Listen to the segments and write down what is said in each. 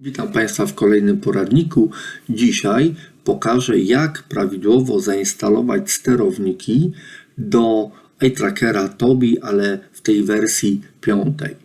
Witam Państwa w kolejnym poradniku. Dzisiaj pokażę, jak prawidłowo zainstalować sterowniki do iTrackera Tobi, ale w tej wersji piątej.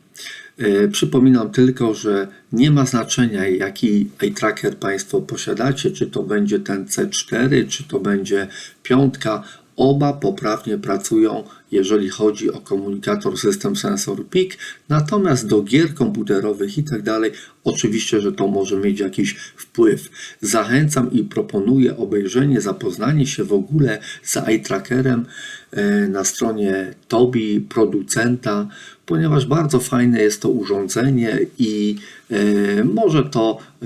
E, Przypominam tylko, że nie ma znaczenia, jaki iTracker Państwo posiadacie, czy to będzie ten C4, czy to będzie piątka. Oba poprawnie pracują, jeżeli chodzi o komunikator System Sensor PIC, natomiast do gier komputerowych i tak dalej, oczywiście, że to może mieć jakiś wpływ. Zachęcam i proponuję obejrzenie, zapoznanie się w ogóle z iTrackerem e, na stronie Tobi, producenta, ponieważ bardzo fajne jest to urządzenie i e, może to e,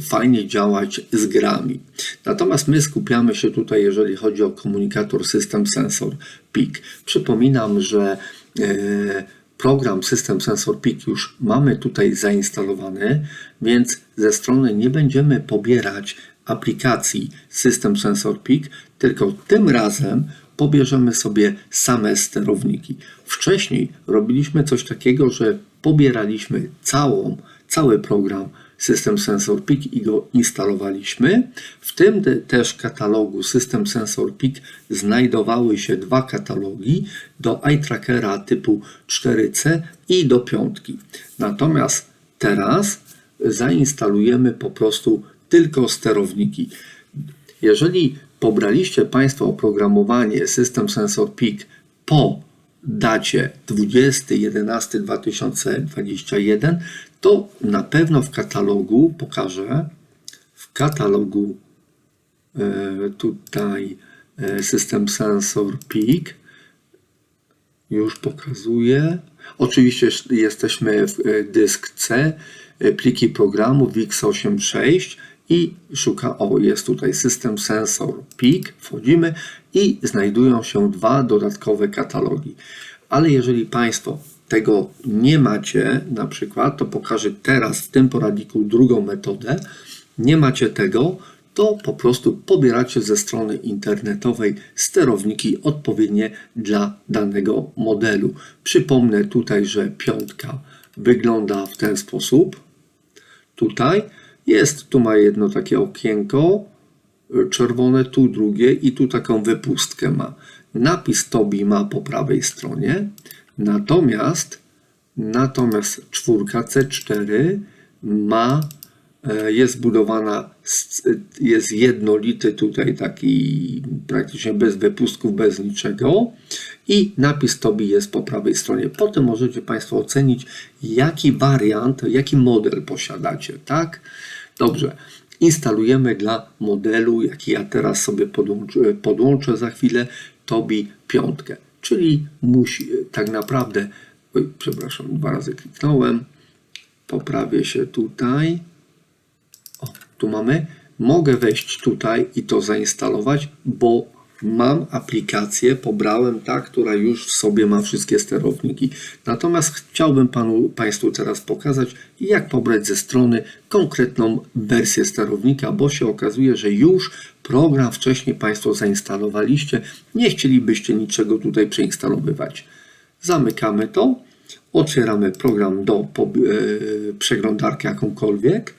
fajnie działać z grami. Natomiast my skupiamy się tutaj, jeżeli chodzi o komunikator System Sensor PIC. Przypominam, że e, program System Sensor PIC już mamy tutaj zainstalowany, więc ze strony nie będziemy pobierać aplikacji System Sensor PIC, tylko tym razem pobierzemy sobie same sterowniki. Wcześniej robiliśmy coś takiego, że pobieraliśmy całą, cały program System Sensor PIC i go instalowaliśmy. W tym te- też katalogu System Sensor PIC znajdowały się dwa katalogi do iTrackera typu 4C i do piątki. Natomiast teraz zainstalujemy po prostu tylko sterowniki. Jeżeli pobraliście Państwo oprogramowanie System Sensor PIC po dacie 20.11.2021, to na pewno w katalogu pokażę, w katalogu e, tutaj e, System Sensor PIC już pokazuję. Oczywiście jesteśmy w e, dysk C, pliki programu x86 i szuka, o jest tutaj system sensor PIC, wchodzimy i znajdują się dwa dodatkowe katalogi. Ale jeżeli Państwo tego nie macie, na przykład, to pokażę teraz w tym poradniku drugą metodę, nie macie tego, to po prostu pobieracie ze strony internetowej sterowniki odpowiednie dla danego modelu. Przypomnę tutaj, że piątka wygląda w ten sposób. Tutaj jest, tu ma jedno takie okienko y, czerwone, tu drugie i tu taką wypustkę ma. Napis Tobi ma po prawej stronie, natomiast natomiast czwórka C4 ma e, jest zbudowana, z- jest jednolity tutaj taki praktycznie bez wypustków, bez niczego i napis Tobi jest po prawej stronie. Potem możecie Państwo ocenić, jaki wariant, jaki model posiadacie, tak? Dobrze. Instalujemy dla modelu, jaki ja teraz sobie podłączę, podłączę za chwilę, Tobi piątkę. Czyli musi tak naprawdę, oj, przepraszam, dwa razy kliknąłem, poprawię się tutaj. O, tu mamy. Mogę wejść tutaj i to zainstalować, bo mam aplikację, pobrałem ta, która już w sobie ma wszystkie sterowniki. Natomiast chciałbym panu, Państwu teraz pokazać, jak pobrać ze strony konkretną wersję sterownika, bo się okazuje, że już program wcześniej Państwo zainstalowaliście, nie chcielibyście niczego tutaj przeinstalowywać. Zamykamy to, otwieramy program do e, przeglądarki jakąkolwiek,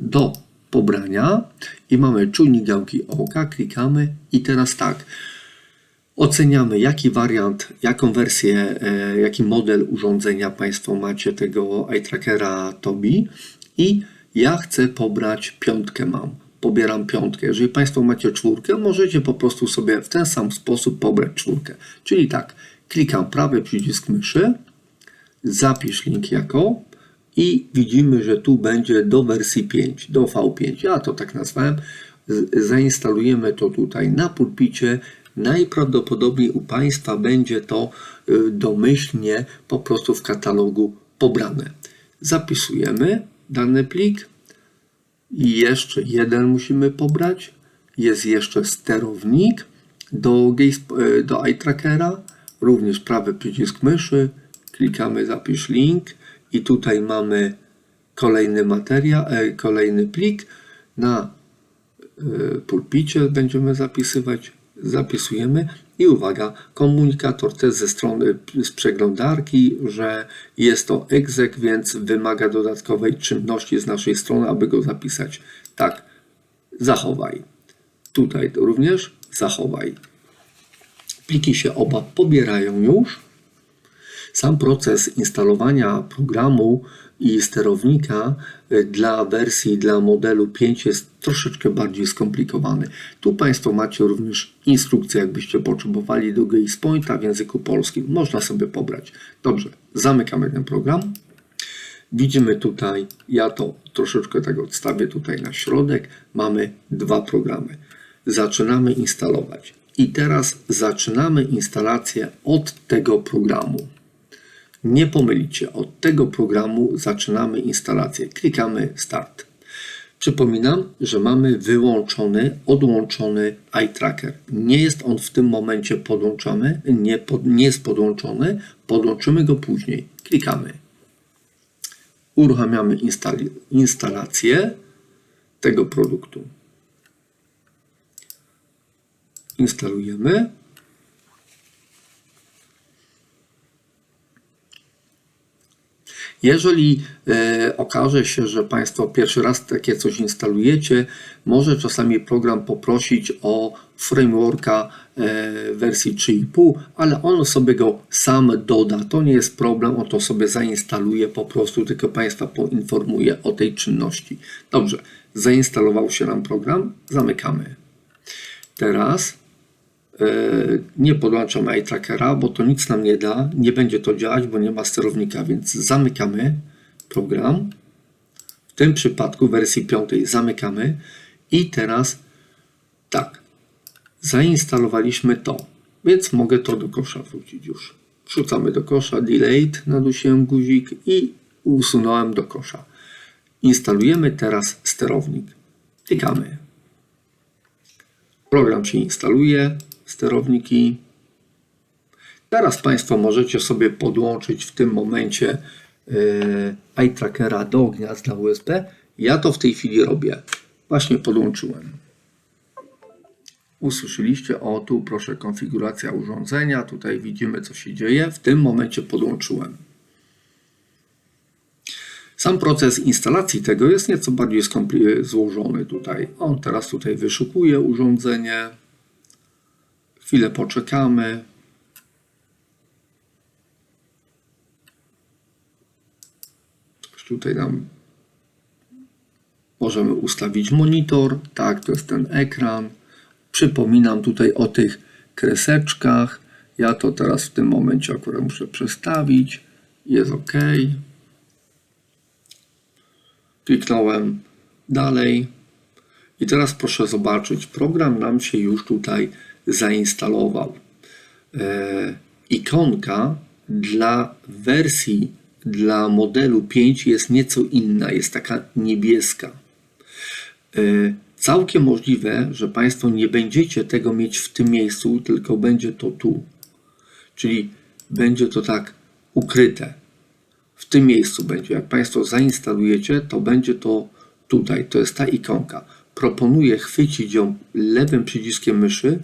do pobrania i mamy czujnik gałki oka, klikamy i teraz tak, oceniamy jaki wariant, jaką wersję, e, jaki model urządzenia Państwo macie tego iTrackera Tobi i ja chcę pobrać piątkę mam. Pobieram piątkę. Jeżeli Państwo macie czwórkę, możecie po prostu sobie w ten sam sposób pobrać czwórkę. Czyli tak, klikam prawy przycisk myszy, zapisz link jako i widzimy, że tu będzie do wersji 5, do V5. Ja to tak nazwałem. Zainstalujemy to tutaj na pulpicie. Najprawdopodobniej u Państwa będzie to y, domyślnie po prostu w katalogu pobrane. Zapisujemy dany plik. I jeszcze jeden musimy pobrać. Jest jeszcze sterownik do, e, do. Również prawy przycisk myszy. Klikamy zapisz link i tutaj mamy kolejny materiał, e, kolejny plik. Na e, pulpicie będziemy zapisywać. Zapisujemy I uwaga, komunikator też ze strony z przeglądarki, że jest to egzek, więc wymaga dodatkowej czynności z naszej strony, aby go zapisać. Tak, zachowaj. Tutaj również zachowaj. Pliki się oba pobierają już. Sam proces instalowania programu i sterownika y, dla wersji dla modelu 5 jest troszeczkę bardziej skomplikowany. Tu Państwo macie również instrukcję, jakbyście potrzebowali do Pointa w języku polskim. Można sobie pobrać. Dobrze, zamykamy ten program. Widzimy tutaj, ja to troszeczkę tak odstawię tutaj na środek. Mamy dwa programy. Zaczynamy instalować. I teraz zaczynamy instalację od tego programu. Nie pomylicie, od tego programu zaczynamy instalację. Klikamy Start. Przypominam, że mamy wyłączony, odłączony iTracker. Nie jest on w tym momencie podłączony, nie, pod, nie jest podłączony, podłączymy go później. Klikamy. Uruchamiamy instali, instalację tego produktu. Instalujemy. Jeżeli e, okaże się, że Państwo pierwszy raz takie coś instalujecie, może czasami program poprosić o frameworka e, wersji 3,5, ale on sobie go sam doda. To nie jest problem, on to sobie zainstaluje po prostu, tylko Państwa poinformuje o tej czynności. Dobrze, zainstalował się nam program, zamykamy. Teraz nie podłączam iTrackera, bo to nic nam nie da, nie będzie to działać, bo nie ma sterownika, więc zamykamy program. W tym przypadku wersji 5 zamykamy i teraz tak, zainstalowaliśmy to, więc mogę to do kosza wrzucić już. Wrzucamy do kosza, delete, nadusiłem guzik i usunąłem do kosza. Instalujemy teraz sterownik. Klikamy. Program się instaluje, sterowniki. Teraz Państwo możecie sobie podłączyć w tym momencie yy, iTrackera do gniazda USB. Ja to w tej chwili robię. Właśnie podłączyłem. Usłyszeliście, o tu proszę konfiguracja urządzenia, tutaj widzimy co się dzieje. W tym momencie podłączyłem. Sam proces instalacji tego jest nieco bardziej złożony tutaj. On teraz tutaj wyszukuje urządzenie. Chwilę poczekamy. Tutaj nam możemy ustawić monitor. Tak, to jest ten ekran. Przypominam tutaj o tych kreseczkach. Ja to teraz w tym momencie akurat muszę przestawić. Jest OK. Kliknąłem dalej. I teraz proszę zobaczyć, program nam się już tutaj zainstalował. E, ikonka dla wersji, dla modelu 5 jest nieco inna, jest taka niebieska. E, całkiem możliwe, że Państwo nie będziecie tego mieć w tym miejscu, tylko będzie to tu. Czyli będzie to tak ukryte. W tym miejscu będzie. Jak Państwo zainstalujecie, to będzie to tutaj. To jest ta ikonka. Proponuję chwycić ją lewym przyciskiem myszy,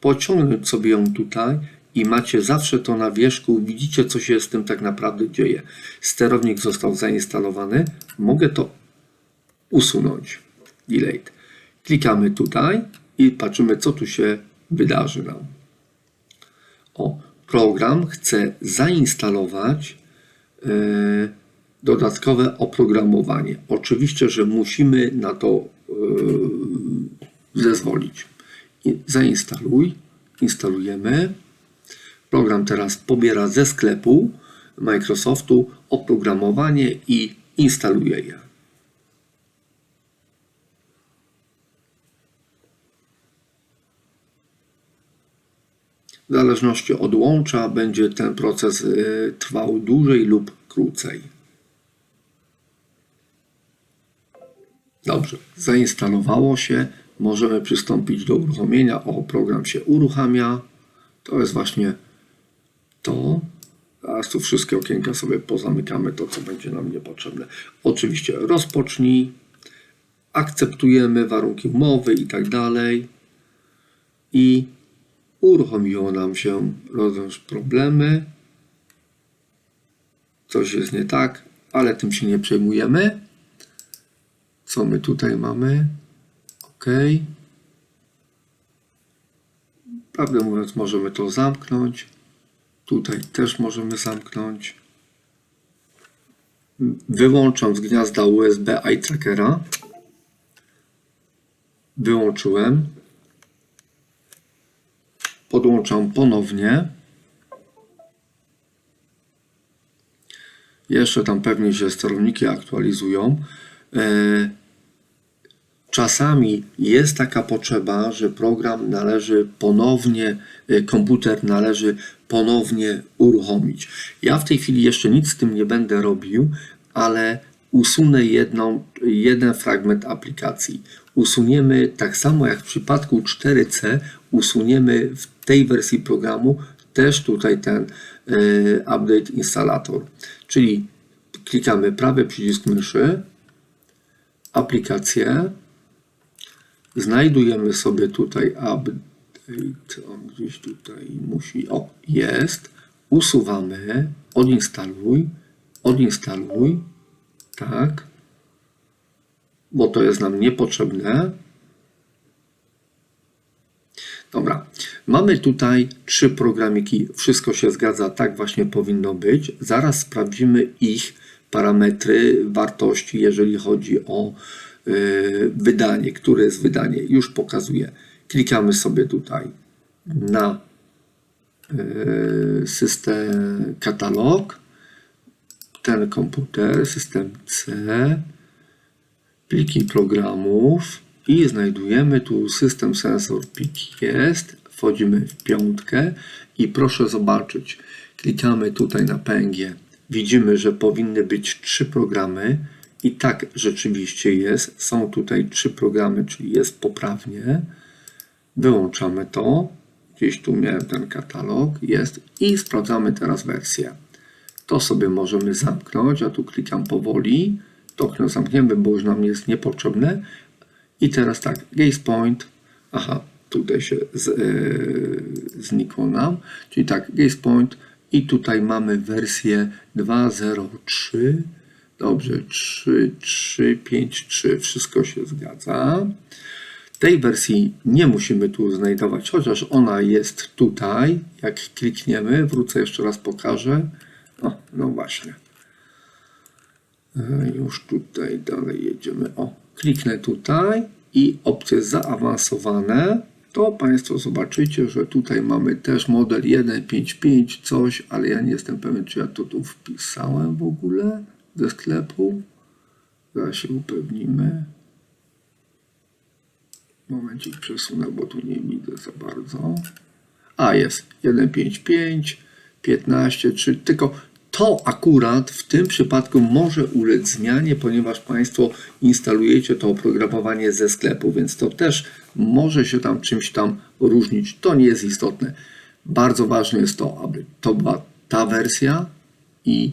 pociągnąć sobie ją tutaj i macie zawsze to na wierzchu. Widzicie, co się z tym tak naprawdę dzieje. Sterownik został zainstalowany. Mogę to usunąć. Delete. Klikamy tutaj i patrzymy, co tu się wydarzy nam. O, program chce zainstalować yy, dodatkowe oprogramowanie. Oczywiście, że musimy na to yy, zezwolić. Zainstaluj, instalujemy. Program teraz pobiera ze sklepu Microsoftu oprogramowanie i instaluje je. W zależności od łącza będzie ten proces y, trwał dłużej lub krócej. Dobrze, zainstalowało się. Możemy przystąpić do uruchomienia. O, program się uruchamia. To jest właśnie to. Teraz tu wszystkie okienka sobie pozamykamy, to co będzie nam niepotrzebne. Oczywiście rozpocznij, akceptujemy warunki umowy i tak dalej. I Uruchomiło nam się rozwiąż problemy. Coś jest nie tak, ale tym się nie przejmujemy. Co my tutaj mamy? OK. Prawdę mówiąc, możemy to zamknąć. Tutaj też możemy zamknąć. Wyłączam z gniazda USB iTrackera. Wyłączyłem. Podłączam ponownie. Jeszcze tam pewnie się sterowniki aktualizują. E, Czasami jest taka potrzeba, że program należy ponownie, e, komputer należy ponownie uruchomić. Ja w tej chwili jeszcze nic z tym nie będę robił, ale usunę jedną, jeden fragment aplikacji. Usuniemy tak samo jak w przypadku 4C, usuniemy w tej wersji programu też tutaj ten y, update instalator. Czyli klikamy prawy przycisk myszy, aplikację, znajdujemy sobie tutaj update, on gdzieś tutaj musi, o jest, usuwamy, odinstaluj, odinstaluj, tak, bo to jest nam niepotrzebne. Dobra, mamy tutaj trzy programiki, wszystko się zgadza, tak właśnie powinno być. Zaraz sprawdzimy ich parametry, wartości, jeżeli chodzi o wydanie, które jest wydanie, już pokazuję. Klikamy sobie tutaj na y, system katalog, ten komputer, system C, pliki programów. I znajdujemy tu system sensor plik jest, wchodzimy w piątkę. I proszę zobaczyć, klikamy tutaj na PNG, widzimy, że powinny być trzy programy i tak rzeczywiście jest, są tutaj trzy programy, czyli jest poprawnie, wyłączamy to, gdzieś tu miałem ten katalog, jest. I sprawdzamy teraz wersję. To sobie możemy zamknąć, a tu klikam powoli, to okno zamkniemy, bo już nam jest niepotrzebne. I teraz tak, gaze point, aha, tutaj się z, yy, znikło nam, czyli tak, gaze point. I tutaj mamy wersję 2.03, dobrze, 3.3.5.3, wszystko się zgadza. Tej wersji nie musimy tu znajdować, chociaż ona jest tutaj. Jak klikniemy, wrócę jeszcze raz, pokażę. O, no właśnie. E, Już tutaj dalej jedziemy. O, kliknę tutaj i opcje zaawansowane. To Państwo zobaczycie, że tutaj mamy też model 1.5.5 coś, ale ja nie jestem pewien, czy ja to tu wpisałem w ogóle ze sklepu. Zaraz się upewnimy. Momencik przesunę, bo tu nie widzę za bardzo. A jest 1.5.5, 15, 3, tylko to akurat w tym przypadku może ulec zmianie, ponieważ Państwo instalujecie to oprogramowanie ze sklepu, więc to też może się tam czymś tam różnić. To nie jest istotne. Bardzo ważne jest to, aby to była ta wersja i,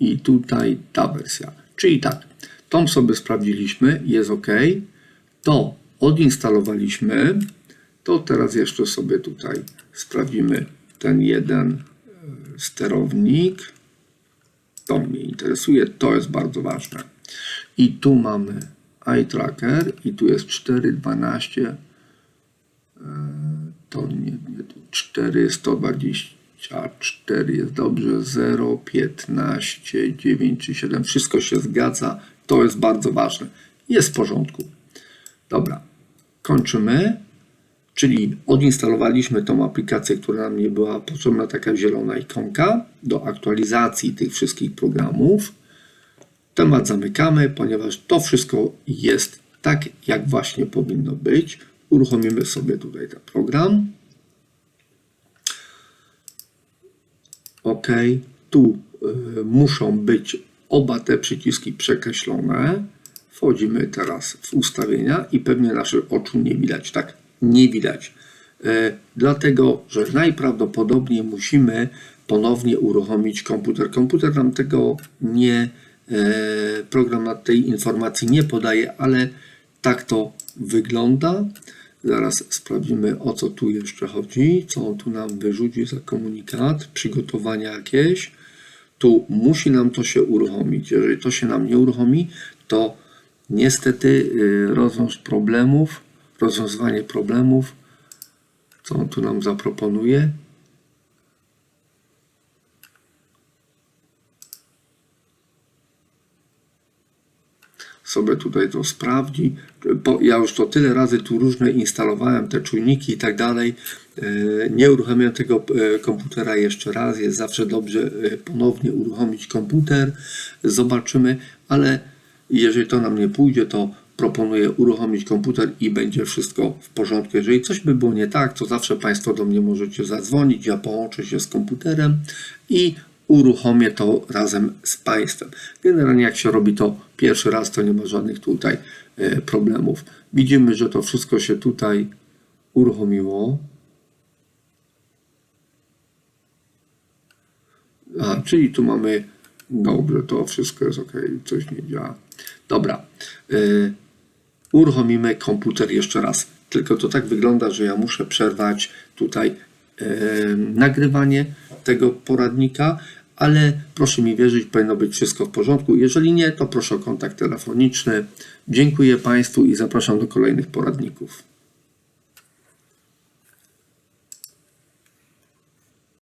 i tutaj ta wersja. Czyli tak, tą sobie sprawdziliśmy, jest OK. To odinstalowaliśmy. To teraz jeszcze sobie tutaj sprawdzimy ten jeden e, sterownik. To mnie interesuje, to jest bardzo ważne. I tu mamy eye tracker i tu jest 412 e, to nie, nie 420 24 jest dobrze, 0, 15, 9 czy 7, wszystko się zgadza. To jest bardzo ważne. Jest w porządku. Dobra, kończymy. Czyli odinstalowaliśmy tą aplikację, która nam nie była potrzebna, taka zielona ikonka do aktualizacji tych wszystkich programów. Temat zamykamy, ponieważ to wszystko jest tak, jak właśnie powinno być. Uruchomimy sobie tutaj ten program. OK, tu y, muszą być oba te przyciski przekreślone. Wchodzimy teraz w ustawienia i pewnie naszych oczu nie widać. Tak, nie widać. E, dlatego, że najprawdopodobniej musimy ponownie uruchomić komputer. Komputer nam tego nie, e, program tej informacji nie podaje, ale tak to wygląda. Zaraz sprawdzimy, o co tu jeszcze chodzi, co on tu nam wyrzuci za komunikat, przygotowania jakieś. Tu musi nam to się uruchomić. Jeżeli to się nam nie uruchomi, to niestety y, rozwiąż problemów, rozwiązywanie problemów, co on tu nam zaproponuje. Sobie tutaj to sprawdzi. Ja już to tyle razy tu różne instalowałem, te czujniki i tak dalej. E, Nie uruchamiam tego e, komputera jeszcze raz. Jest zawsze dobrze e, ponownie uruchomić komputer. Zobaczymy, ale jeżeli to nam nie pójdzie, to proponuję uruchomić komputer i będzie wszystko w porządku. Jeżeli coś by było nie tak, to zawsze Państwo do mnie możecie zadzwonić. Ja połączę się z komputerem i uruchomię to razem z Państwem. Generalnie jak się robi to pierwszy raz, to nie ma żadnych tutaj e, problemów. Widzimy, że to wszystko się tutaj uruchomiło. A, czyli tu mamy, dobrze, to wszystko jest ok, coś nie działa. Dobra, y, uruchomimy komputer jeszcze raz. Tylko to tak wygląda, że ja muszę przerwać tutaj y, nagrywanie tego poradnika, ale proszę mi wierzyć, powinno być wszystko w porządku. Jeżeli nie, to proszę o kontakt telefoniczny. Dziękuję Państwu i zapraszam do kolejnych poradników.